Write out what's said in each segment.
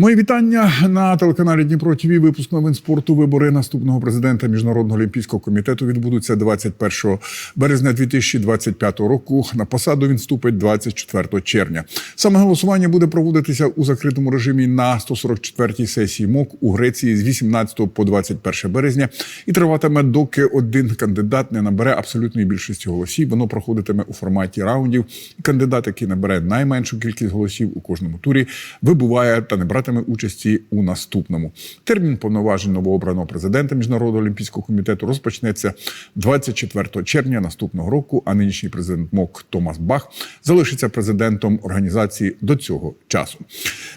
Мої вітання на телеканалі Дніпро ТВ. Випуск новин спорту. Вибори наступного президента міжнародного олімпійського комітету відбудуться 21 березня 2025 року. На посаду він вступить 24 червня. Саме голосування буде проводитися у закритому режимі на 144-й сесії МОК у Греції з 18 по 21 березня і триватиме, доки один кандидат не набере абсолютної більшості голосів. Воно проходитиме у форматі раундів. Кандидат, який набере найменшу кількість голосів у кожному турі, вибуває та не братиме участі у наступному. Термін повноважень новообраного президента міжнародного олімпійського комітету розпочнеться 24 червня наступного року. А нинішній президент МОК Томас Бах залишиться президентом організації до цього часу.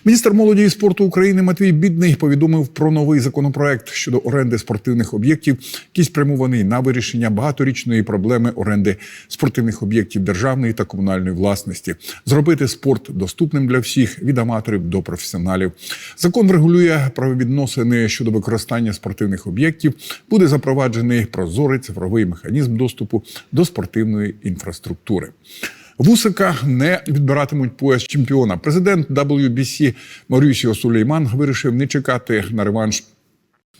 Міністр молоді і спорту України Матвій Бідний повідомив про новий законопроект щодо оренди спортивних об'єктів, який спрямований на вирішення багаторічної проблеми оренди спортивних об'єктів державної та комунальної власності, зробити спорт доступним для всіх від аматорів до професіоналів. Закон врегулює правовідносини щодо використання спортивних об'єктів. Буде запроваджений прозорий цифровий механізм доступу до спортивної інфраструктури. Вусика не відбиратимуть пояс чемпіона. Президент WBC Марюсіо Сулейман вирішив не чекати на реванш.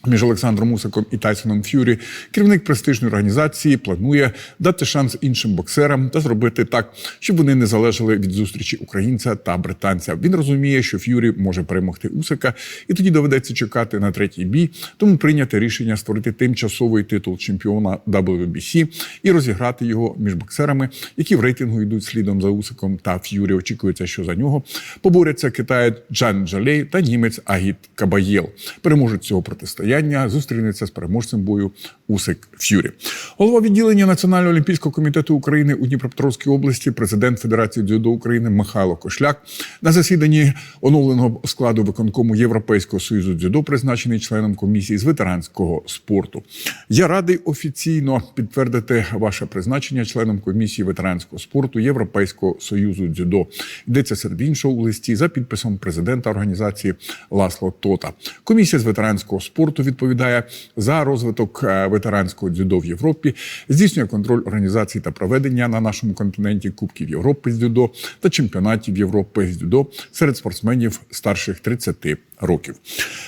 Між Олександром Усиком і Тайсоном Ф'юрі керівник престижної організації планує дати шанс іншим боксерам та зробити так, щоб вони не залежали від зустрічі українця та британця. Він розуміє, що Ф'юрі може перемогти Усика, і тоді доведеться чекати на третій бій. Тому прийняти рішення створити тимчасовий титул чемпіона WBC і розіграти його між боксерами, які в рейтингу йдуть слідом за Усиком та Ф'юрі. Очікується, що за нього поборяться китаєць Джан Джалей та німець Агіт Кабаєл. Переможуть цього протистояння зустрінеться з переможцем бою Усик Ф'юрі. Голова відділення Національного олімпійського комітету України у Дніпропетровській області, президент Федерації дзюдо України Михайло Кошляк на засіданні оновленого складу виконкому Європейського союзу дзюдо призначений членом комісії з ветеранського спорту. Я радий офіційно підтвердити ваше призначення членом комісії ветеранського спорту Європейського союзу дзюдо. Йдеться серед іншого у листі за підписом президента організації Ласло Тота. Комісія з ветеранського спорту відповідає за розвиток е, ветеранського дзюдо в Європі, здійснює контроль організації та проведення на нашому континенті Кубків Європи з дзюдо та чемпіонатів Європи з дзюдо серед спортсменів старших 30 років.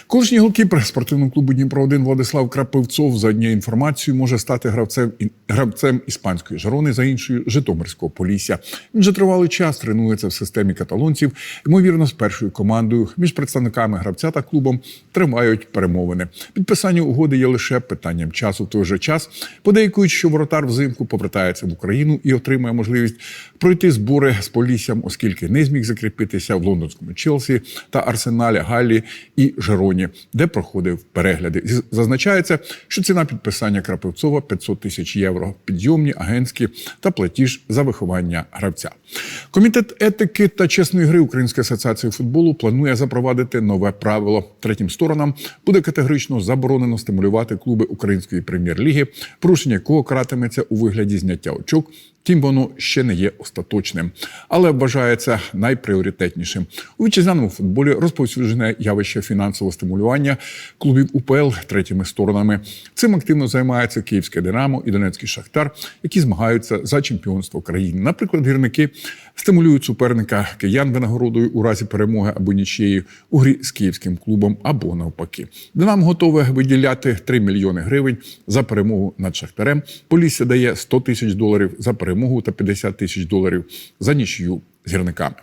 Колишній голкіпер спортивного клубу Дніпро 1 Владислав Крапивцов за однією інформацією може стати гравцем гравцем іспанської жарони за іншою Житомирського полісся. Він вже тривалий час тренується в системі каталонців. Ймовірно, з першою командою між представниками гравця та клубом тривають перемовини. Підписання угоди є лише питанням часу. В той же час подейкують, що воротар взимку повертається в Україну і отримає можливість пройти збори з поліссям, оскільки не зміг закріпитися в лондонському Челсі та Арсеналі І Жероні, де проходив перегляди. Зазначається, що ціна підписання Крапивцова 500 тисяч євро, підйомні, агентські та платіж за виховання гравця. Комітет етики та чесної гри Української асоціації футболу планує запровадити нове правило. Третім сторонам буде категорично заборонено стимулювати клуби української прем'єр-ліги, порушення якого каратиметься у вигляді зняття очок. Тим воно ще не є остаточним, але вважається найпріоритетнішим у вітчизняному футболі. Розповсюджене явище фінансового стимулювання клубів УПЛ третіми сторонами. Цим активно займається Київське Динамо і Донецький Шахтар, які змагаються за чемпіонство країни. Наприклад, гірники стимулюють суперника киян винагородою у разі перемоги або нічиєї у грі з київським клубом або навпаки. Динамо готове виділяти 3 мільйони гривень за перемогу над Шахтарем. Полісся дає 100 тисяч доларів за перемогу та 50 тисяч доларів за нічию з гірниками.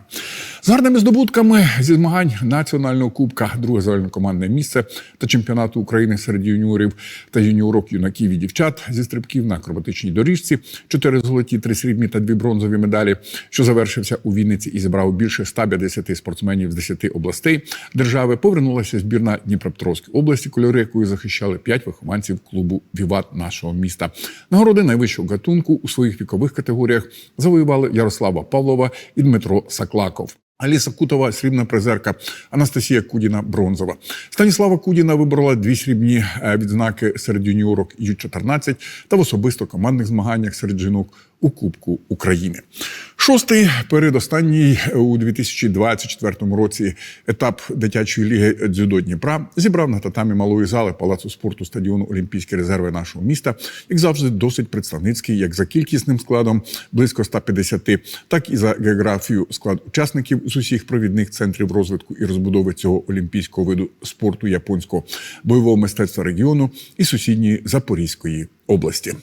З гарними здобутками зі змагань національного кубка, друге загальнокомандне місце та чемпіонату України серед юніорів та юніорок, юнаків і дівчат зі стрибків на акробатичній доріжці, чотири золоті, три срібні та дві бронзові медалі, що завершився у Вінниці і зібрав більше 150 спортсменів з 10 областей держави. Повернулася збірна Дніпропетровської області, кольори якої захищали п'ять вихованців клубу Віват нашого міста. Нагороди найвищого гатунку у своїх вікових категоріях завоювали Ярослава Павлова і Дмитро Саклаков. Аліса Кутова, срібна призерка, Анастасія Кудіна, бронзова. Станіслава Кудіна виборола дві срібні е, відзнаки серед юніорок Ю-14 та в особисто командних змаганнях серед жінок у Кубку України. Шостий передостанній у 2024 році етап дитячої ліги дзюдо Дніпра зібрав на татамі малої зали палацу спорту стадіону Олімпійські резерви нашого міста, як завжди, досить представницький, як за кількісним складом близько 150, так і за географію склад учасників з усіх провідних центрів розвитку і розбудови цього олімпійського виду спорту японського бойового мистецтва регіону і сусідньої Запорізької області.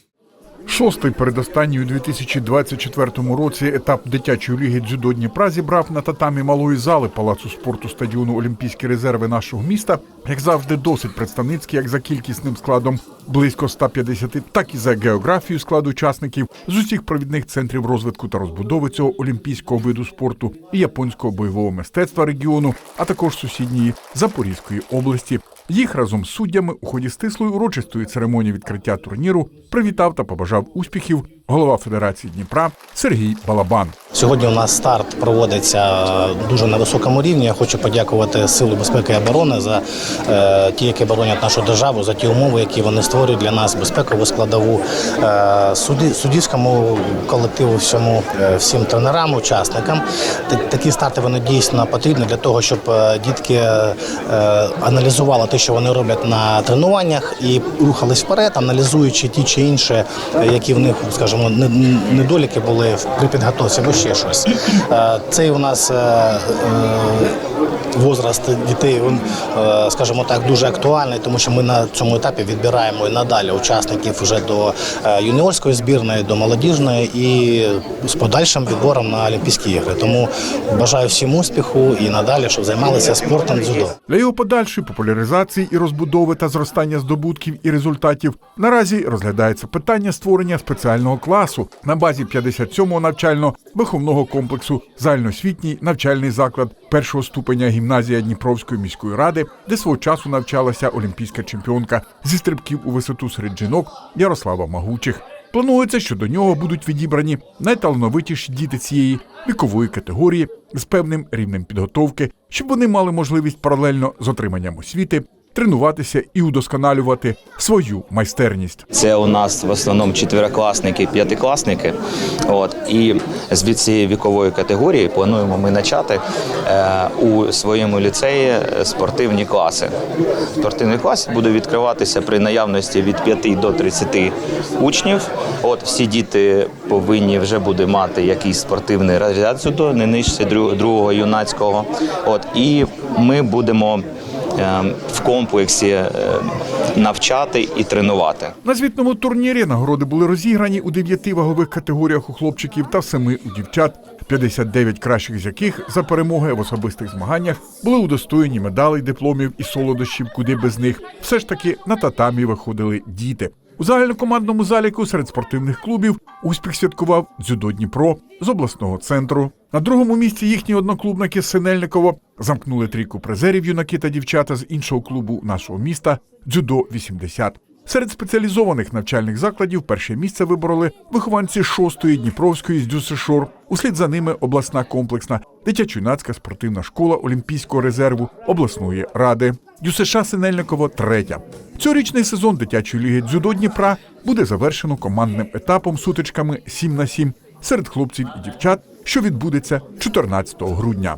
Шостий передостанній у 2024 році етап дитячої ліги дзюдо Дніпра зібрав на татамі малої зали палацу спорту стадіону Олімпійські резерви нашого міста, як завжди, досить представницький, як за кількісним складом близько 150, так і за географію складу учасників з усіх провідних центрів розвитку та розбудови цього олімпійського виду спорту і японського бойового мистецтва регіону, а також сусідньої Запорізької області. Їх разом з суддями у ході стислої урочистої церемонії відкриття турніру привітав та побажав успіхів голова Федерації Дніпра Сергій Балабан. Сьогодні у нас старт проводиться е, дуже на високому рівні. Я хочу подякувати Сили безпеки і оборони за е, ті, які боронять нашу державу, за ті умови, які вони створюють для нас, безпекову складову е, суді, суддівському колективу, всьому всім тренерам, учасникам. Та- Такі старти вони дійсно потрібні для того, щоб дітки аналізували те, що вони роблять на тренуваннях, і рухались вперед, аналізуючи ті чи інші, які в них, скажімо, не- недоліки були при підготовці або ще щось. Е, Цей у нас е, е, возраст дітей, він, е, скажімо так, дуже актуальний, тому що ми на цьому етапі відбираємо і надалі учасників вже до е, юніорської збірної, до молодіжної і з подальшим відбором на Олімпійські ігри. Тому бажаю всім успіху і надалі, щоб займалися спортом дзюдо. Для його подальшої популяризації і розбудови та зростання здобутків і результатів наразі розглядається питання створення спеціального класу на базі 57-го навчально-виховного комплексу загальноосвітній навчальний заклад першого ступеня гімназія Дніпровської міської ради, де свого часу навчалася олімпійська чемпіонка зі стрибків у висоту серед жінок Ярослава Магучих. Планується, що до нього будуть відібрані найталановитіші діти цієї вікової категорії з певним рівнем підготовки, щоб вони мали можливість паралельно з отриманням освіти тренуватися і удосконалювати свою майстерність. Це у нас в основному четверокласники, п'ятикласники. От і з від цієї вікової категорії плануємо ми почати е, у своєму ліцеї спортивні класи. Спортивний клас буде відкриватися при наявності від 5 до 30 учнів. От всі діти повинні вже буде мати якийсь спортивний розряд дзюдо, не нижче друг- другого юнацького. От і ми будемо в комплексі е, навчати і тренувати. На звітному турнірі нагороди були розіграні у дев'яти вагових категоріях у хлопчиків та семи у дівчат, 59 кращих з яких за перемоги в особистих змаганнях були удостоєні медалей, дипломів і солодощів, куди без них. Все ж таки на татамі виходили діти. У загальнокомандному заліку серед спортивних клубів успіх святкував дзюдо Дніпро з обласного центру. На другому місці їхні одноклубники з Синельниково замкнули трійку призерів юнаки та дівчата з іншого клубу нашого міста дзюдо 80. Серед спеціалізованих навчальних закладів перше місце вибороли вихованці шостої Дніпровської з Дюсешор. Услід за ними обласна комплексна дитячо-юнацька спортивна школа Олімпійського резерву обласної ради. ДЮСШ Синельниково третя. Цьогорічний сезон дитячої ліги дзюдо Дніпра буде завершено командним етапом сутичками 7 на 7 серед хлопців і дівчат, що відбудеться 14 грудня.